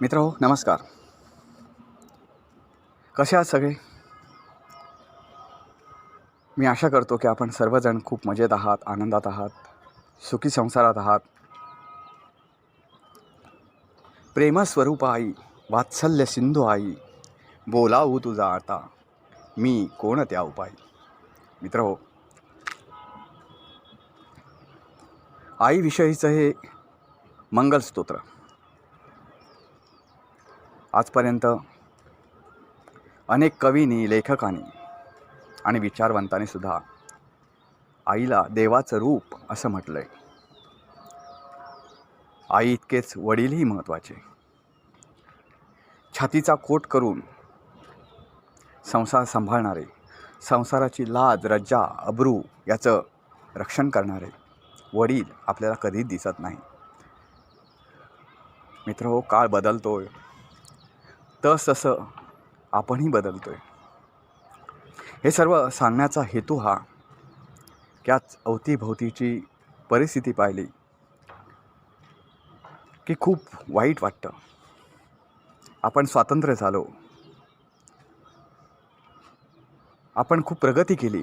मित्र हो नमस्कार. कसे आहात सगळे? मी आशा करतो की आपण सर्वजण खूप मजेत आहात आनंदात आहात सुखी संसारात आहात. प्रेमस्वरूप आई वात्सल्य सिंधू आई बोलावू तुझा आता मी कोण त्या उपाय मित्र हो आईविषयीचं हे मंगलस्तोत्र. आजपर्यंत अनेक कवींनी लेखकांनी आणि विचारवंतांनी सुद्धा आईला देवाचं रूप असं म्हटलं आहे आई इतकेच वडीलही महत्त्वाचे छातीचा कोट करून संसार सांभाळणारे संसाराची लाज रज्जा अब्रू याचं रक्षण करणारे वडील आपल्याला कधीच दिसत नाही. मित्र हो काळ बदलतोय. तस तसं आपणही बदलतोय. हे सर्व सांगण्याचा हेतू हा त्याच अवतीभोवतीची परिस्थिती पाहिली की खूप वाईट वाटतं. आपण स्वातंत्र्य झालो. आपण खूप प्रगती केली.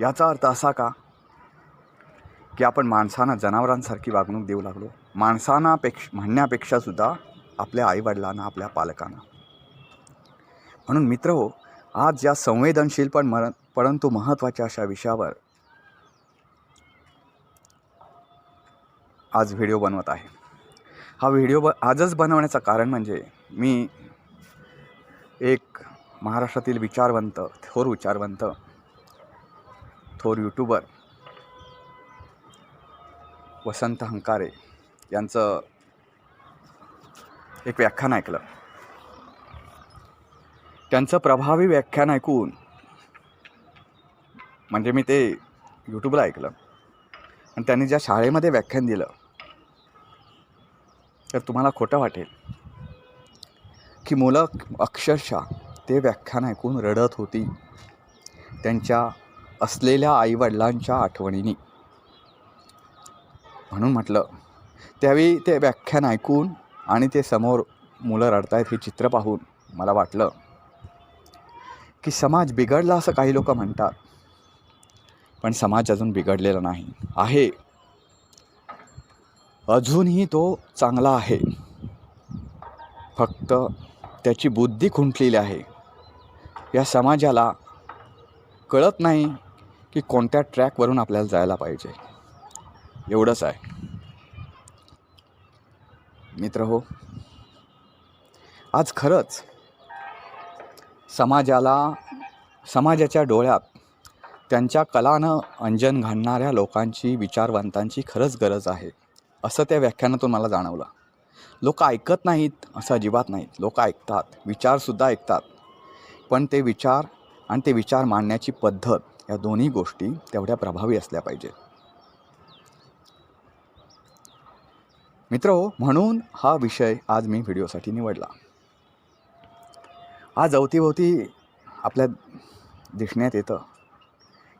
याचा अर्थ असा का की आपण माणसांना जनावरांसारखी वागणूक देऊ लागलो. माणसांना पेक्ष म्हणण्यापेक्षासुद्धा आपल्या आईवडिलांना आपल्या पालकांना. म्हणून मित्र हो आज या संवेदनशील पण मर परंतु महत्त्वाच्या अशा विषयावर आज व्हिडिओ बनवत आहे. हा व्हिडिओ ब आजच बनवण्याचं कारण म्हणजे मी एक महाराष्ट्रातील विचारवंत थोर विचारवंत थोर यूट्यूबर वसंत हंकारे यांचं एक व्याख्यान ऐकलं. त्यांचं प्रभावी व्याख्यान ऐकून म्हणजे मी ते यूट्यूबला ऐकलं. आणि त्यांनी ज्या शाळेमध्ये व्याख्यान दिलं तर तुम्हाला खोटं वाटेल की मुलं अक्षरशः ते व्याख्यान ऐकून रडत होती. त्यांच्या असलेल्या आईवडिलांच्या आठवणींनी. म्हणून म्हटलं त्यावेळी ते व्याख्यान ऐकून आणि ते समोर मुलं रडतायत हे चित्र पाहून मला वाटलं की समाज बिघडला असं काही लोक म्हणतात. पण समाज अजून बिघडलेला नाही. आहे. अजूनही तो चांगला आहे. फक्त त्याची बुद्धी खुंटलेली आहे. या समाजाला कळत नाही की कोणत्या ट्रॅकवरून आपल्याला जायला पाहिजे. एवढंच आहे. मित्र हो आज खरंच समाजाला समाजाच्या डोळ्यात त्यांच्या कलानं अंजन घालणाऱ्या लोकांची विचारवंतांची खरंच गरज आहे असं त्या व्याख्यानातून मला जाणवलं. लोक ऐकत नाहीत असं अजिबात नाहीत. लोक ऐकतात विचारसुद्धा ऐकतात. पण ते विचार आणि ते विचार मांडण्याची पद्धत या दोन्ही गोष्टी तेवढ्या प्रभावी असल्या पाहिजेत. मित्र म्हणून हा विषय आज मी व्हिडिओसाठी निवडला. आज अवतीभोवती आपल्या दिसण्यात येतं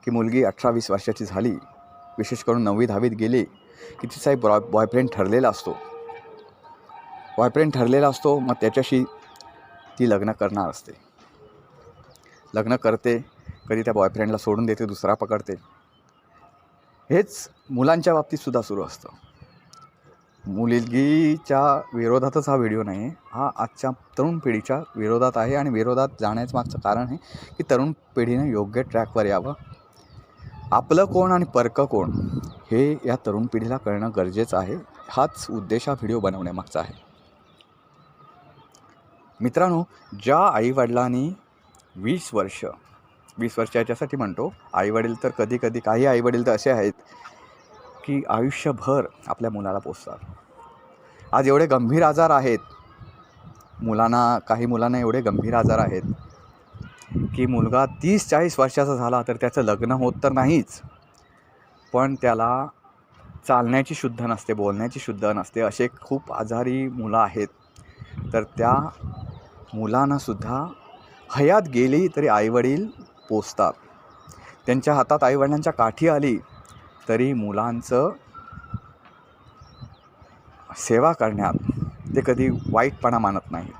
की मुलगी अठरा वीस वर्षाची झाली. विशेष करून नववी दहावीत गेली की तिचा एक बॉय बॉयफ्रेंड ठरलेला असतो. बॉयफ्रेंड ठरलेला असतो मग त्याच्याशी ती लग्न करणार असते. लग्न करते कधी त्या बॉयफ्रेंडला सोडून देते दुसरा पकडते. हेच मुलांच्या बाबतीतसुद्धा सुरू असतं. मुलगीच्या विरोधातच हा व्हिडिओ नाही आहे. हा आजच्या तरुण पिढीच्या विरोधात आहे आणि विरोधात जाण्याचं मागचं कारण आहे की तरुण पिढीनं योग्य ट्रॅकवर यावं. आपलं कोण आणि परकं कोण हे या तरुण पिढीला कळणं गरजेचं आहे. हाच उद्देश हा व्हिडिओ बनवण्यामागचा आहे. मित्रांनो ज्या आईवडिलांनी वीस वर्ष वीस वर्ष याच्यासाठी म्हणतो आईवडील तर कधी कधी काही आईवडील तर असे आहेत की आयुष्यभर आपल्या मुलाला पोचतात आज एवढे गंभीर आजार आहेत. मुलांना काही मुलांना एवढे गंभीर आजार आहेत की मुलगा तीस चाळीस वर्षाचा झाला तर त्याचं लग्न होत तर नाहीच. पण त्याला चालण्याची शुद्ध नसते बोलण्याची शुद्ध नसते असे खूप आजारी मुलं आहेत. तर त्या मुलांनासुद्धा हयात गेली तरी आईवडील पोचतात त्यांच्या हातात आईवडिलांच्या काठी आली तरी मुलांचं सेवा करण्यात ते कधी वाईटपणा मानत नाही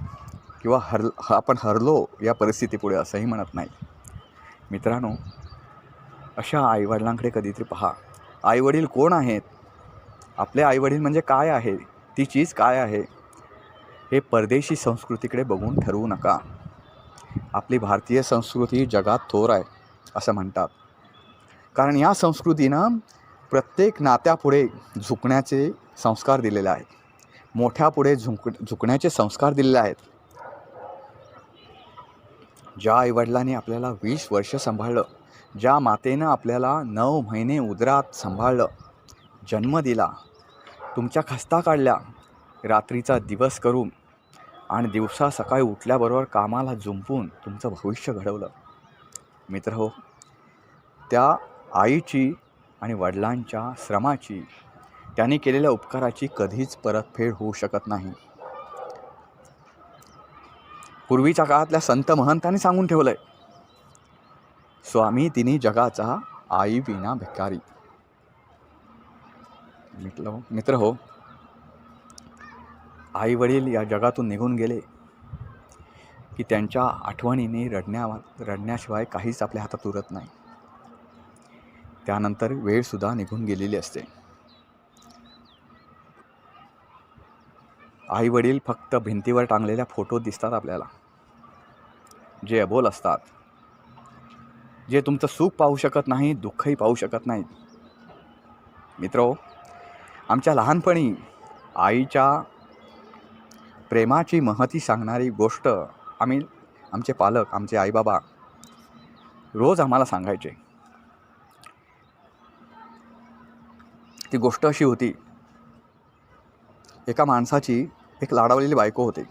किंवा हर आपण हरलो या परिस्थितीपुढे असंही म्हणत नाही. मित्रांनो अशा आईवडिलांकडे कधीतरी पहा. आईवडील कोण आहेत? आपले आईवडील म्हणजे काय आहे? ती चीज काय आहे? हे परदेशी संस्कृतीकडे बघून ठरवू नका. आपली भारतीय संस्कृती जगात थोर आहे असं म्हणतात. कारण या संस्कृतीनं प्रत्येक नात्यापुढे झुकण्याचे संस्कार दिलेले आहेत. मोठ्यापुढे झुंक झुकण्याचे संस्कार दिलेले आहेत. ज्या आईवडिलांनी आपल्याला वीस वर्ष सांभाळलं ज्या मातेनं आपल्याला नऊ महिने उदरात सांभाळलं जन्म दिला तुमच्या खस्ता काढल्या रात्रीचा दिवस करून आणि दिवसा सकाळी उठल्याबरोबर कामाला झुंपून तुमचं भविष्य घडवलं. मित्र हो त्या आईची आणि वडिलांच्या श्रमाची त्यांनी केलेल्या उपकाराची कधीच परतफेड होऊ शकत नाही. पूर्वीच्या काळातल्या संत महंतांनी सांगून ठेवलंय स्वामी तिने जगाचा आई विना भिकारी. मित्र हो, मित्र हो आई वडील या जगातून निघून गेले की त्यांच्या आठवणीने रडण्या रडण्याशिवाय काहीच आपल्या हातात उरत नाही. त्यानंतर वेळसुद्धा निघून गेलेली असते. आई वडील फक्त भिंतीवर टांगलेल्या फोटो दिसतात आपल्याला. जे अबोल असतात. जे तुमचं सुख पाहू शकत नाही दुःखही पाहू शकत नाहीत. मित्रो आमच्या लहानपणी आईच्या प्रेमाची महती सांगणारी गोष्ट आम्ही आमचे पालक आमचे आईबाबा रोज आम्हाला सांगायचे. ती गोष्ट अशी होती एका माणसाची एक लाडावलेली बायको होती.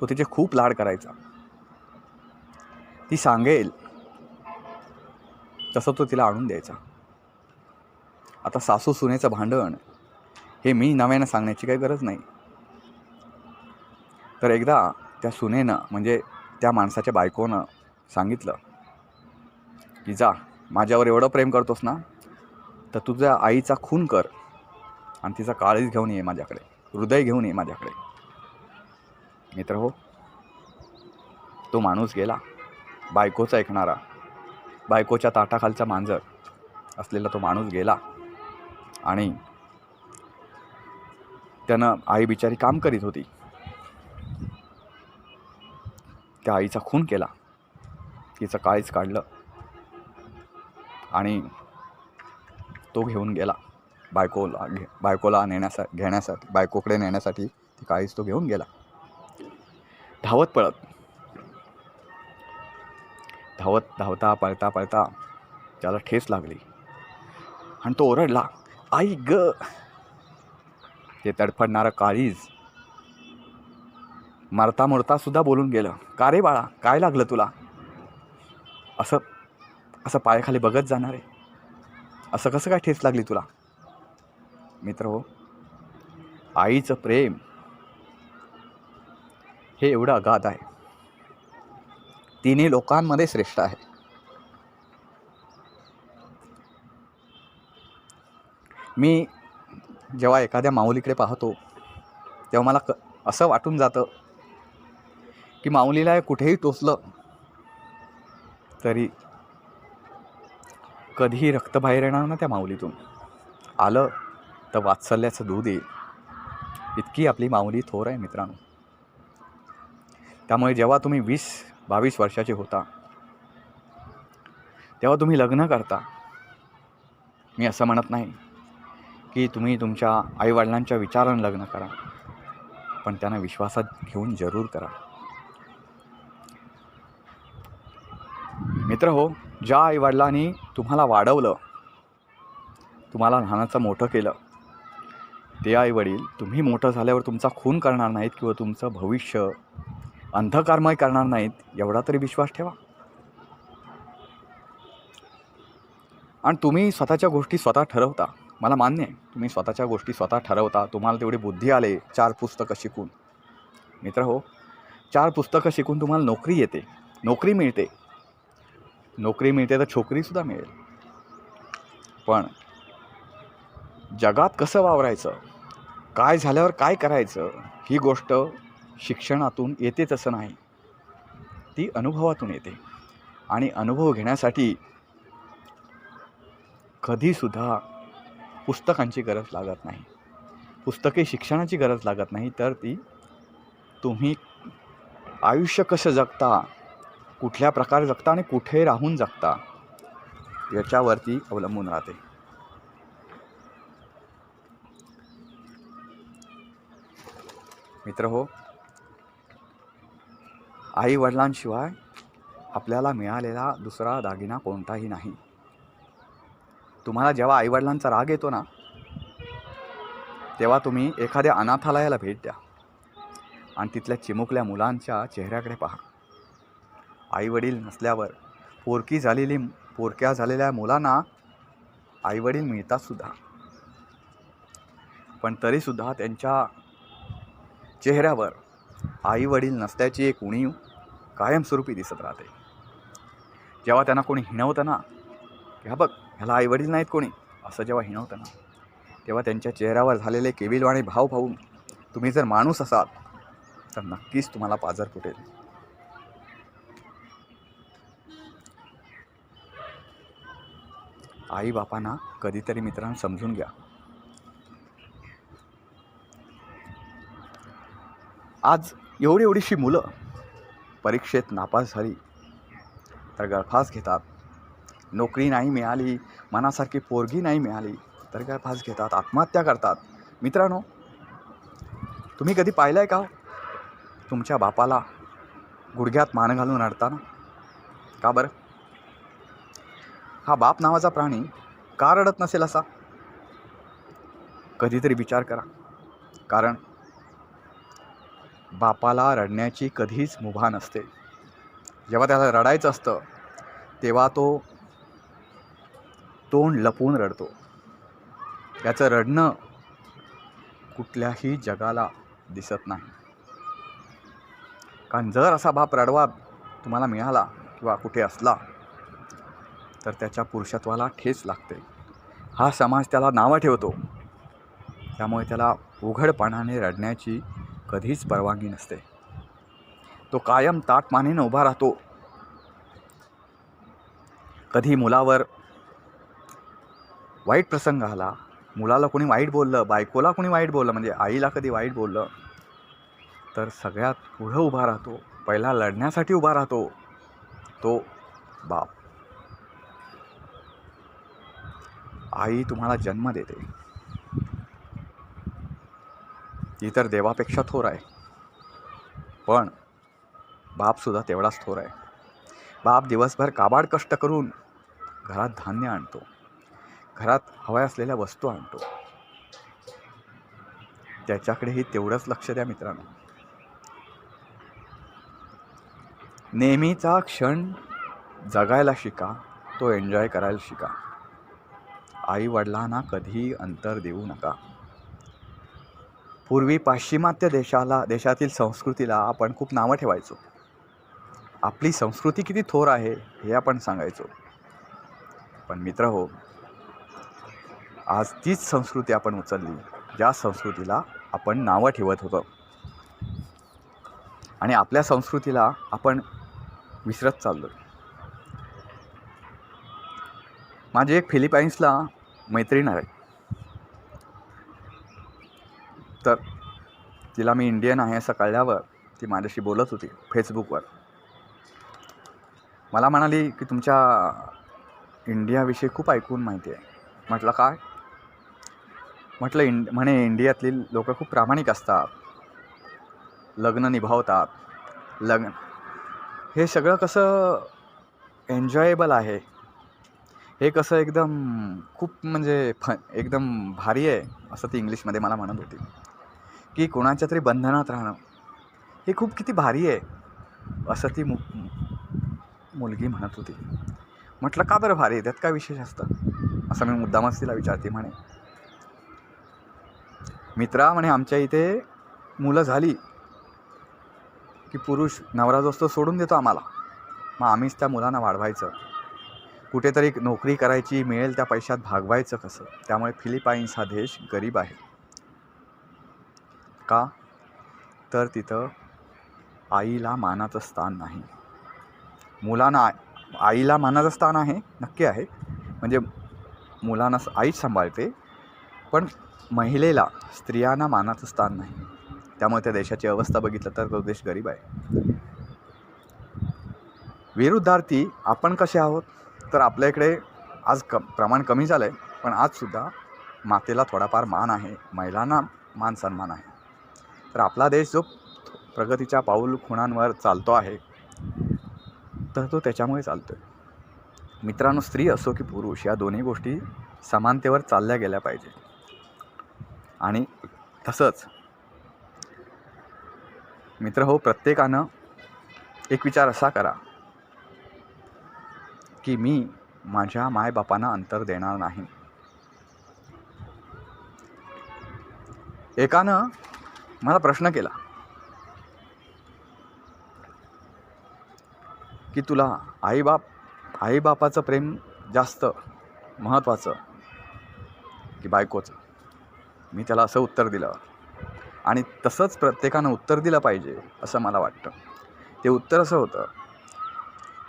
तो तिचे खूप लाड करायचा. ती सांगेल तसं तो तिला आणून द्यायचा. आता सासू सुनेचं भांडण हे मी नव्यानं सांगण्याची काही गरज नाही. तर एकदा त्या सुनेनं म्हणजे त्या माणसाच्या बायकोनं सांगितलं की जा माझ्यावर एवढं प्रेम करतोस ना तर तुझ्या आईचा खून कर. आणि तिचा काळीच घेऊन ये माझ्याकडे. हृदय घेऊन ये माझ्याकडे. मित्र हो तो माणूस गेला. बायकोचा ऐकणारा बायकोच्या ताटाखालचा मांजर असलेला तो माणूस गेला. आणि त्यानं आई बिचारी काम करीत होती. त्या आईचा खून केला. तिचं काळीच काढलं. आणि तो घेऊन गेला. बायकोला घे बायकोला नेण्यासाठी घेण्यासाठी बायकोकडे नेण्यासाठी ती काळीच तो घेऊन गेला. धावत पळत. धावत धावता पळता पळता त्याला ठेस लागली. आणि तो ओरडला आई ग! ते तडफडणारं काळीज मरता मरता सुद्धा बोलून गेलं का रे बाळा काय लागलं तुला? असं असं पायाखाली बघत जाणार. आहे असं कसं काय ठेस लागली तुला? मित्र हो आईचं प्रेम हे एवढं अगाध आहे. तिन्ही लोकांमध्ये श्रेष्ठ आहे. मी जेव्हा एखाद्या माऊलीकडे पाहतो तेव्हा मला क असं वाटून जातं की माऊलीला कुठेही टोचलं तरी कधीही रक्त बाहेर येणार ना त्या माऊलीतून. आलं तर वात्सल्याचं दूध येईल. इतकी आपली माऊली थोर आहे मित्रांनो. त्यामुळे जेव्हा तुम्ही वीस बावीस वर्षाचे होता तेव्हा तुम्ही लग्न करता. मी असं म्हणत नाही की तुम्ही तुमच्या आईवडिलांच्या विचारानं लग्न करा पण त्यांना विश्वासात घेऊन जरूर करा. मित्र हो ज्या आईवडिलांनी तुम्हाला वाढवलं तुम्हाला लहानाचं मोठं केलं ते आईवडील तुम्ही मोठं झाल्यावर तुमचा खून करणार नाहीत किंवा तुमचं भविष्य अंधकारमय करणार नाहीत एवढा तरी विश्वास ठेवा. आणि तुम्ही स्वतःच्या गोष्टी स्वतः ठरवता. मला मान्य आहे तुम्ही स्वतःच्या गोष्टी स्वतः ठरवता. तुम्हाला तेवढी बुद्धी आले चार पुस्तकं शिकून. मित्र हो चार पुस्तकं शिकून तुम्हाला नोकरी येते. नोकरी मिळते. नोकरी मिळते तर छोकरीसुद्धा मिळेल. पण जगात कसं वावरायचं? काय झाल्यावर काय करायचं? ही गोष्ट शिक्षणातून येतेच असं नाही. ती अनुभवातून येते. आणि अनुभव घेण्यासाठी कधीसुद्धा पुस्तकांची गरज लागत नाही. पुस्तके शिक्षणाची गरज लागत नाही तर ती तुम्ही आयुष्य कसं जगता? कुठल्या प्रकारे जगता आणि कुठे राहून जगता याच्यावरती अवलंबून राहते. मित्र हो आई वडिलांशिवाय आपल्याला मिळालेला दुसरा दागिना कोणताही नाही. तुम्हाला जेव्हा आईवडिलांचा राग येतो ना तेव्हा तुम्ही एखाद्या अनाथालयाला भेट द्या आणि तिथल्या चिमुकल्या मुलांच्या चेहऱ्याकडे पहा. आईवडील नसल्यावर पोरकी झालेली पोरक्या झालेल्या मुलांना आईवडील मिळतात सुद्धा. पण तरीसुद्धा त्यांच्या चेहऱ्यावर आईवडील नसल्याची एक उणीव कायमस्वरूपी दिसत राहते. जेव्हा त्यांना कोणी हिणवतं ना ह्या बघ ह्याला आईवडील नाहीत कोणी असं जेव्हा हिणवतं ना तेव्हा त्यांच्या चेहऱ्यावर झालेले केविलवाणे भाव पाहून तुम्ही जर माणूस असाल तर नक्कीच तुम्हाला पाजर फुटेल. आई बापांना कधीतरी मित्रांनो समजून घ्या. आज एवढी एवढीशी मुलं परीक्षेत नापास झाली तर गळफास घेतात. नोकरी नाही मिळाली मनासारखी पोरगी नाही मिळाली तर गळफास घेतात आत्महत्या करतात. मित्रांनो तुम्ही कधी पाहिलं आहे का हो? तुमच्या बापाला गुडघ्यात मान घालून अडताना का बरं? हा बाप नावाचा प्राणी का रडत नसेल असा? कधीतरी विचार करा. कारण बापाला रडण्याची कधीच मुभा नसते. जेव्हा त्याला रडायचं असतं तेव्हा तो तोंड लपवून रडतो. त्याचं रडणं कुठल्याही जगाला दिसत नाही. कारण जर असा बाप रडवा तुम्हाला मिळाला किंवा कुठे असला तर त्याच्या पुरुषत्वाला ठेच लागते. हा समाज त्याला नावं ठेवतो. त्यामुळे त्याला उघडपणाने रडण्याची कधीच परवानगी नसते. तो कायम ताटमानेनं उभा राहतो. कधी मुलावर वाईट प्रसंग आला मुलाला कोणी वाईट बोललं बायकोला कोणी वाईट बोललं म्हणजे आईला कधी वाईट बोललं तर सगळ्यात पुढं उभा राहतो पहिला लढण्यासाठी उभा राहतो तो बाप. आई तुम्हाला जन्म देते. ती तर देवापेक्षा थोर आहे. पण बापसुद्धा तेवढाच थोर आहे. बाप दिवसभर काबाड कष्ट करून घरात धान्य आणतो. घरात हव्या असलेल्या वस्तू आणतो. त्याच्याकडेही तेवढंच लक्ष द्या मित्रांनो. नेहमीचा क्षण जगायला शिका तो एन्जॉय करायला शिका. आई वडिलांना कधीही अंतर देऊ नका. पूर्वी पाश्चिमात्य देशाला देशातील संस्कृतीला आपण खूप नावं ठेवायचो. आपली संस्कृती किती थोर आहे हे आपण सांगायचो. पण मित्र हो आज तीच संस्कृती आपण उचलली ज्या संस्कृतीला आपण नावं ठेवत होतो. आणि आपल्या संस्कृतीला आपण विसरत चाललो माझे एक फिलिपाईन्सला मैत्रीण आहे तर तिला मी इंडियन आहे असं कळल्यावर ती माझ्याशी बोलत होती फेसबुकवर मला म्हणाली की तुमच्या इंडियाविषयी खूप ऐकून माहिती आहे. म्हटलं काय? म्हटलं इंड म्हणे इंडियातली लोक खूप प्रामाणिक असतात. लग्न निभावतात. लग्न हे सगळं कसं एन्जॉयेबल आहे? हे कसं एकदम खूप म्हणजे फ एकदम भारी आहे असं ती इंग्लिशमध्ये मला म्हणत होती. की कोणाच्या तरी बंधनात राहणं हे खूप किती भारी आहे असं ती मु मुलगी म्हणत होती. म्हटलं का बरं भारी आहे? त्यात काय विशेष असतं? असं मी मुद्दामच तिला विचारते म्हणे. मित्रा म्हणे आमच्या इथे मुलं झाली की पुरुष नवरा जो असतो सोडून देतो आम्हाला. मग आम्हीच त्या मुलांना वाढवायचं. कुठेतरी नोकरी करायची मिळेल त्या पैशात भागवायचं कसं? त्यामुळे फिलिपाईन्स हा देश गरीब आहे. का? तर तिथं आईला मानाचं स्थान नाही. मुलांना आईला मानाचं स्थान आहे नक्की आहे. म्हणजे मुलांना आईच सांभाळते पण महिलेला स्त्रियांना मानाचं स्थान नाही. त्यामुळे त्या देशाची अवस्था बघितलं तर तो देश गरीब आहे. विरुद्धार्थी आपण कसे आहोत? तर आपल्या इकडे आज क प्रमाण कमी झालं आहे पण आजसुद्धा मातेला थोडाफार मान आहे महिलांना मान सन्मान आहे. तर आपला देश जो प्रगतीच्या पाऊल खुणांवर चालतो आहे तर तो त्याच्यामुळे चालतो आहे मित्रांनो स्त्री असो की पुरुष या दोन्ही गोष्टी समानतेवर चालल्या गेल्या पाहिजे. आणि तसंच मित्र हो प्रत्येकानं एक विचार असा करा की मी माझ्या मायबापांना अंतर देणार नाही. एकानं मला प्रश्न केला की तुला आईबाप आईबापाचं प्रेम जास्त महत्त्वाचं की बायकोचं? मी त्याला असं उत्तर दिलं आणि तसंच प्रत्येकानं उत्तर दिलं पाहिजे असं मला वाटतं. ते उत्तर असं होतं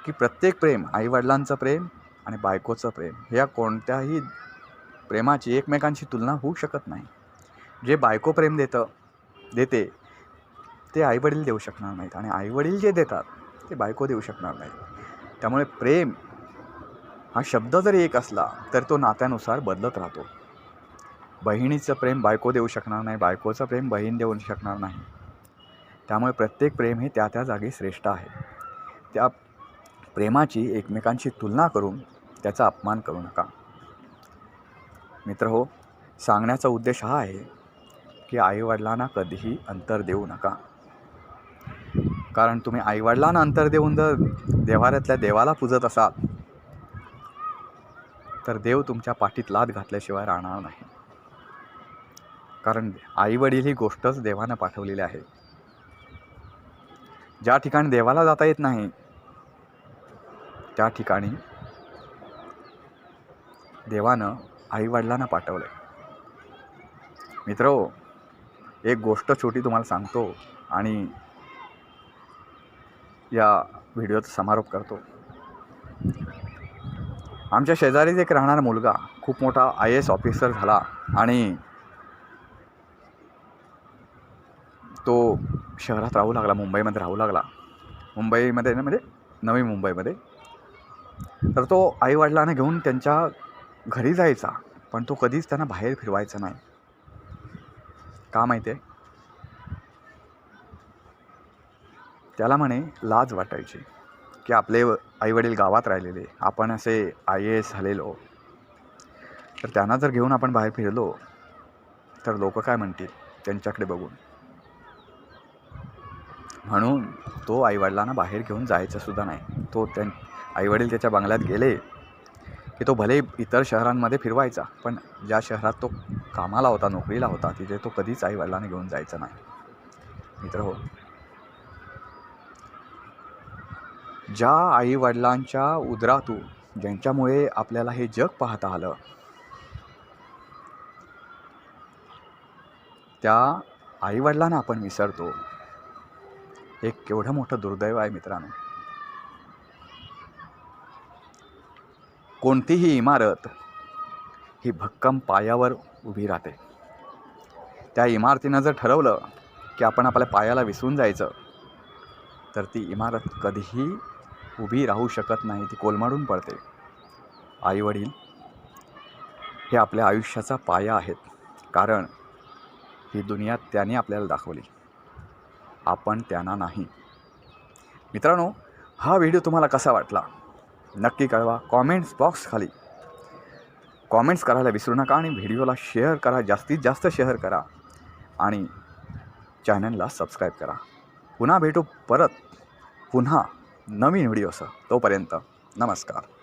की प्रत्येक प्रेम आईवडिलांचं प्रेम आणि बायकोचं प्रेम ह्या कोणत्याही प्रेमाची एकमेकांशी तुलना होऊ शकत नाही. जे बायको प्रेम देतं देते ते आईवडील देऊ शकणार नाहीत आणि आईवडील जे देतात ते बायको देऊ शकणार नाहीत. त्यामुळे प्रेम हा शब्द जरी एक असला तर तो नात्यानुसार बदलत राहतो. बहिणीचं प्रेम बायको देऊ शकणार नाही बायकोचं प्रेम बहीण देऊ शकणार नाही. त्यामुळे प्रत्येक प्रेम हे त्या त्या जागी श्रेष्ठ आहे. त्या प्रेमाची एकमेकांशी तुलना करून त्याचा अपमान करू नका. मित्र हो सांगण्याचा उद्देश हा आहे की आईवडिलांना कधीही अंतर देऊ नका. कारण तुम्ही आईवडिलांना अंतर देऊन जर देवाऱ्यातल्या देवाला पूजत असाल तर देव तुमच्या पाठीत लाद घातल्याशिवाय राहणार नाही. कारण आईवडील ही गोष्टच देवानं पाठवलेली आहे. ज्या ठिकाणी देवाला जाता येत नाही त्या ठिकाणी देवानं आईवडिलांना पाठवलं आहे मित्र एक गोष्ट छोटी तुम्हाला सांगतो आणि या व्हिडिओचा समारोप करतो. आमच्या शेजारीच एक राहणारा मुलगा खूप मोठा आय एस ऑफिसर झाला आणि तो शहरात राहू लागला मुंबईमध्ये राहू लागला. मुंबईमध्ये ना म्हणजे नवी मुंबईमध्ये. तर तो आईवडिलांना घेऊन त्यांच्या घरी जायचा पण तो कधीच त्यांना बाहेर फिरवायचा नाही. का माहिती आहे त्याला म्हणे लाज वाटायची की आपले आईवडील गावात राहिलेले आपण असे आय ए एस झालेलो. तर त्यांना जर घेऊन आपण बाहेर फिरलो तर लोक काय म्हणतील? त्यांच्याकडे बघून. म्हणून तो आईवडिलांना बाहेर घेऊन जायचा सुद्धा नाही. तो त्यां आईवडील त्याच्या बंगल्यात गेले की तो भले इतर शहरांमध्ये फिरवायचा पण ज्या शहरात तो कामाला होता नोकरीला होता तिथे तो कधीच आईवडिलांना घेऊन जायचा नाही. मित्र हो ज्या आईवडिलांच्या उदरातून ज्यांच्यामुळे आपल्याला हे जग पाहता आलं त्या आईवडिलांना आपण विसरतो. एक केवढं मोठं दुर्दैव आहे मित्रांनो. कोणतीही इमारत ही भक्कम पायावर उभी राहते. त्या इमारतीनं जर ठरवलं की आपण आपल्या पायाला विसरून जायचं तर ती इमारत कधीही उभी राहू शकत नाही ती कोलमाडून पडते. आईवडील हे आपल्या आयुष्याचा पाया आहेत कारण ही दुनिया त्याने आपल्याला दाखवली. आपण त्यांना नाही. मित्रांनो हा व्हिडिओ तुम्हाला कसा वाटला? नक्की कळवा कॉमेंट्स बॉक्सखाली कॉमेंट्स करायला विसरू नका आणि व्हिडिओला शेअर करा जास्तीत जास्त शेअर करा आणि चॅनलला सबस्क्राईब करा. पुन्हा भेटू परत पुन्हा नवीन व्हिडिओसह. तोपर्यंत नमस्कार.